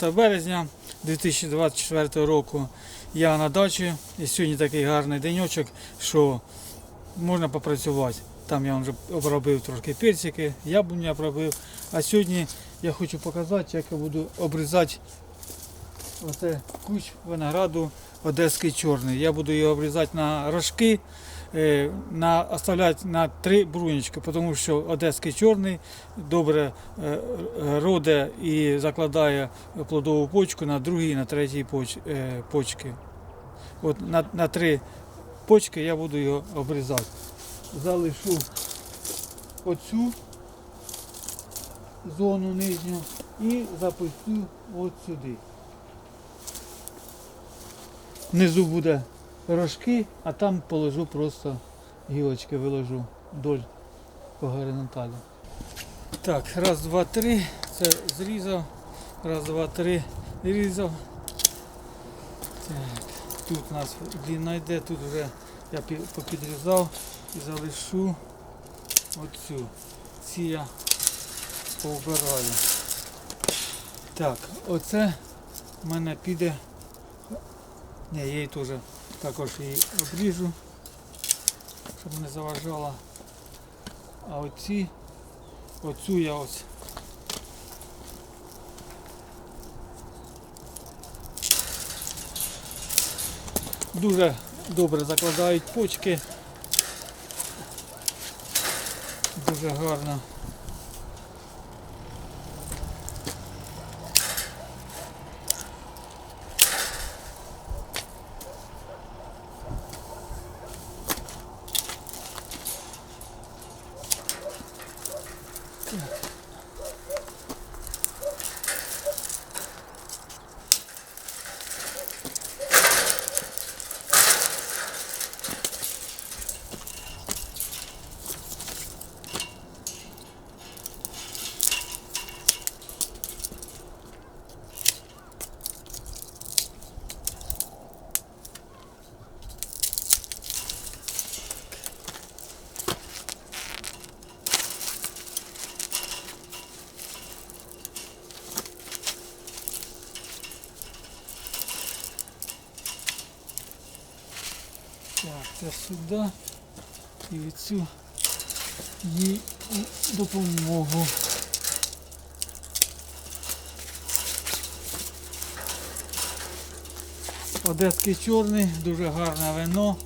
Сьогодні 9 березня 2024 року. Я на дачі і сьогодні такий гарний денечок, що можна попрацювати. Там я вже обробив трошки персики, яблуня обробив. А сьогодні я хочу показати, як я буду обрізати оце куч винограду одеський чорний. Я буду його обрізати на рожки, на, оставляти на три брунічки, тому що одеський чорний добре е, е, роде і закладає плодову почку на другій на третій поч, е, почки. От на, на три почки я буду його обрізати. Залишу оцю зону нижню і запустю от сюди. Внизу буде рожки, а там положу просто гілочки виложу вдоль по горизонталі. Так, раз, два, три. Це зрізав. Раз, два, три. Зрізав. Так, тут у нас длина йде, тут вже я попідрізав і залишу оцю. Ці я повбираю. Так, оце в мене піде. Я її теж також її обріжу, щоб не заважала. А оці, оцю я ось. Дуже добре закладають почки. Дуже гарно. Так, це сюди і від цю їй допомогу. Одеський чорний, дуже гарне вино.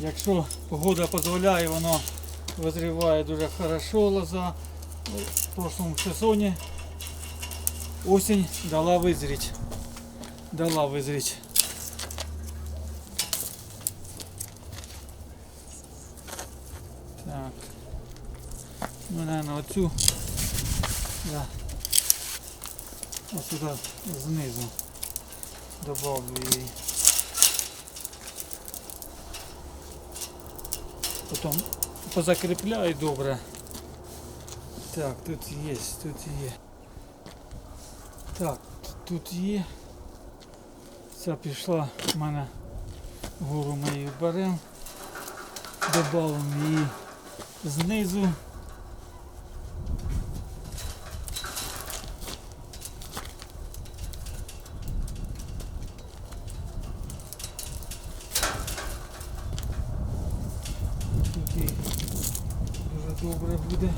Якщо погода дозволяє, воно визріває дуже хорошо лоза. В прошлому сезоні осінь дала визріть. Дала визріть. Так. Ну, наверное, оцю. Да. Ось сюди знизу добавлю її. Потім позакріпляю добре. Так, тут є, тут є. Так, тут є. Ця пішла в мене вгору ми її беремо. Добавимо її знизу. Тут їй дуже добре буде.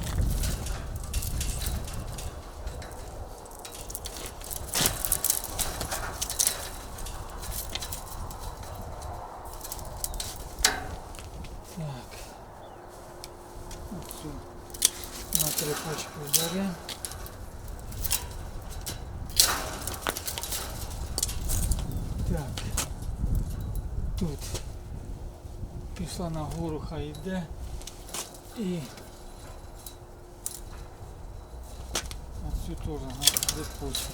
Так. Оцю на три почки беремо. Так. Тут пішла нагору, хай йде. І оцю теж на три почки.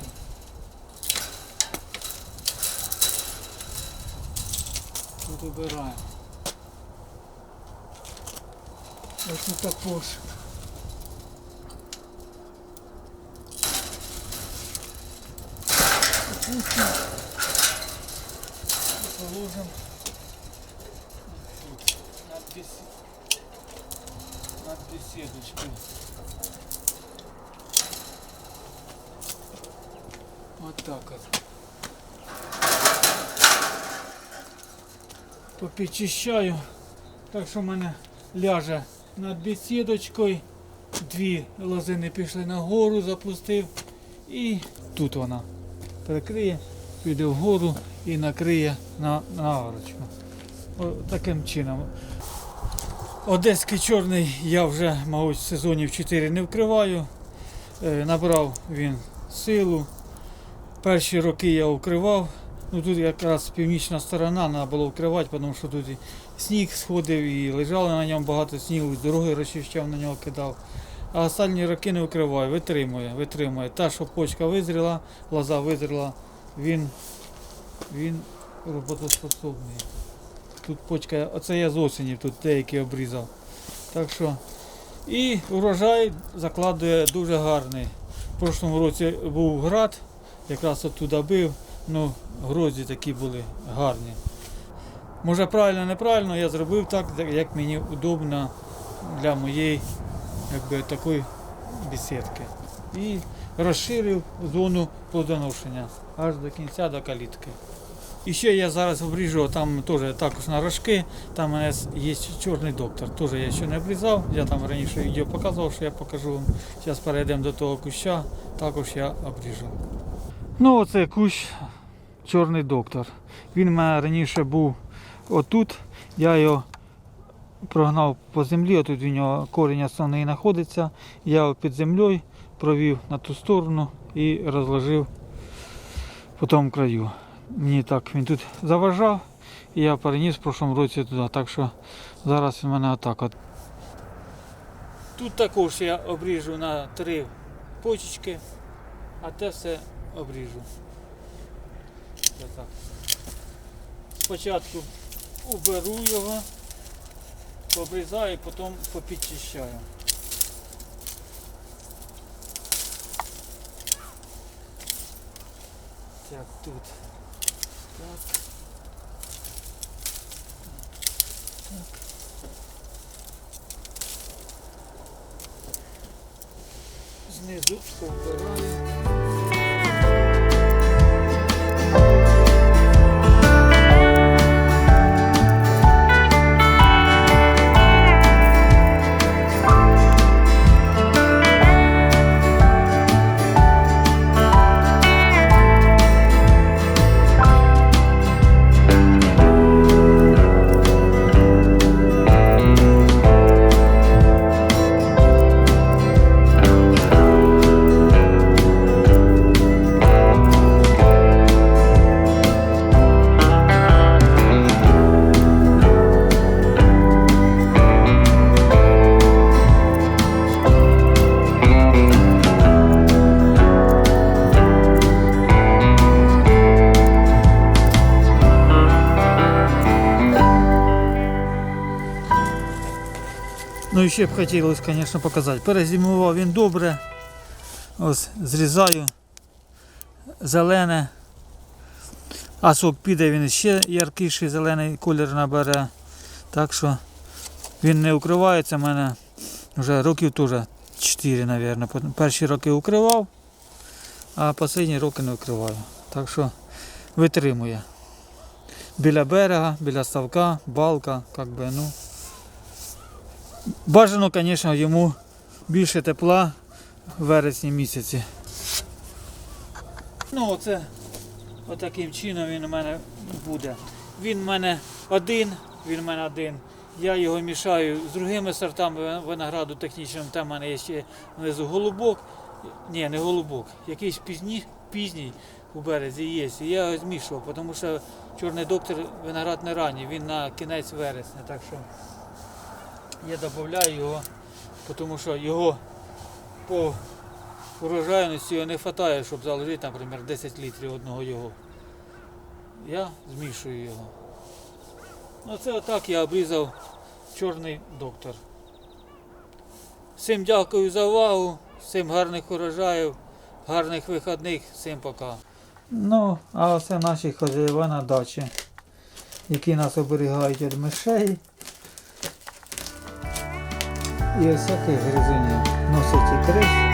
Тут обираємо. Оцю також. Опустим. Положим тут, над, бес... над беседочкой. Отак от. Попідчищаю. Так що в мене ляже над бесідочкою. Дві лозини пішли нагору, запустив. І тут вона перекриє, піде вгору і накриє на, на арочку. О, таким чином. Одеський чорний я вже, мабуть, сезонів 4 не вкриваю. Е, Набрав він силу. Перші роки я укривав. Ну тут якраз північна сторона треба було вкривати, тому що тут і сніг сходив і лежало на ньому багато снігу, з дороги розчищав, на нього кидав. А останні роки не вкриваю, витримує, витримує. Та, що почка визріла, лоза визріла, він, він роботоспособний. Тут почка, оце я з осені тут деякі обрізав. Так що. І урожай закладує дуже гарний. В прошлому році був град, якраз оттуда бив, ну грозі такі були гарні. Може правильно, неправильно, я зробив так, як мені удобно для моєї якби, такої бесідки. І розширив зону плодоношення аж до кінця до калітки. І ще я зараз обріжу, там теж також на рожки, там у мене є чорний доктор. Теж я ще не обрізав, я там раніше відео показував, що я покажу вам. Зараз перейдемо до того куща, також я обріжу. Ну оце кущ чорний доктор. Він у мене раніше був отут, я його прогнав по землі, отут у нього корінь основний знаходиться. Я його під землею провів на ту сторону і розложив по тому краю. Мені так він тут заважав, і я переніс в прошлому році туди. Так що зараз у мене отак от. Тут також я обріжу на три почечки, а те все обріжу. Отак. Спочатку уберу його, обрізаю, потім попідчищаю. Так, тут. Так. Так. Знизу обираю. Ну і ще б хотілося, звісно, показати. Перезимував він добре. Ось зрізаю зелене. А сок піде, він ще яркіший зелений колір набере. Так що він не укривається в мене вже років теж 4, мабуть. Перші роки укривав, а останні роки не укриваю. Так що витримує. Біля берега, біля ставка, балка, як би, ну. Бажано, звісно, йому більше тепла в вересні місяці. Ну, оце отаким чином він у мене буде. Він у мене один, він у мене один. Я його мішаю з другими сортами винограду технічним. Там у мене є ще внизу голубок. Ні, не голубок. Якийсь пізній, пізній у березі є. І я його змішував, тому що чорний доктор виноград не ранній, він на кінець вересня. Так що я додаю його, тому що його по урожайності не вистачає, щоб заложити, наприклад, 10 літрів одного його. Я змішую його. Ну це отак я обрізав чорний доктор. Всім дякую за увагу, всім гарних урожаїв, гарних вихідних, всім пока. Ну, а це наші хазяїва на дачі, які нас оберігають від мишей і осяки гризунів. Носить і покажу.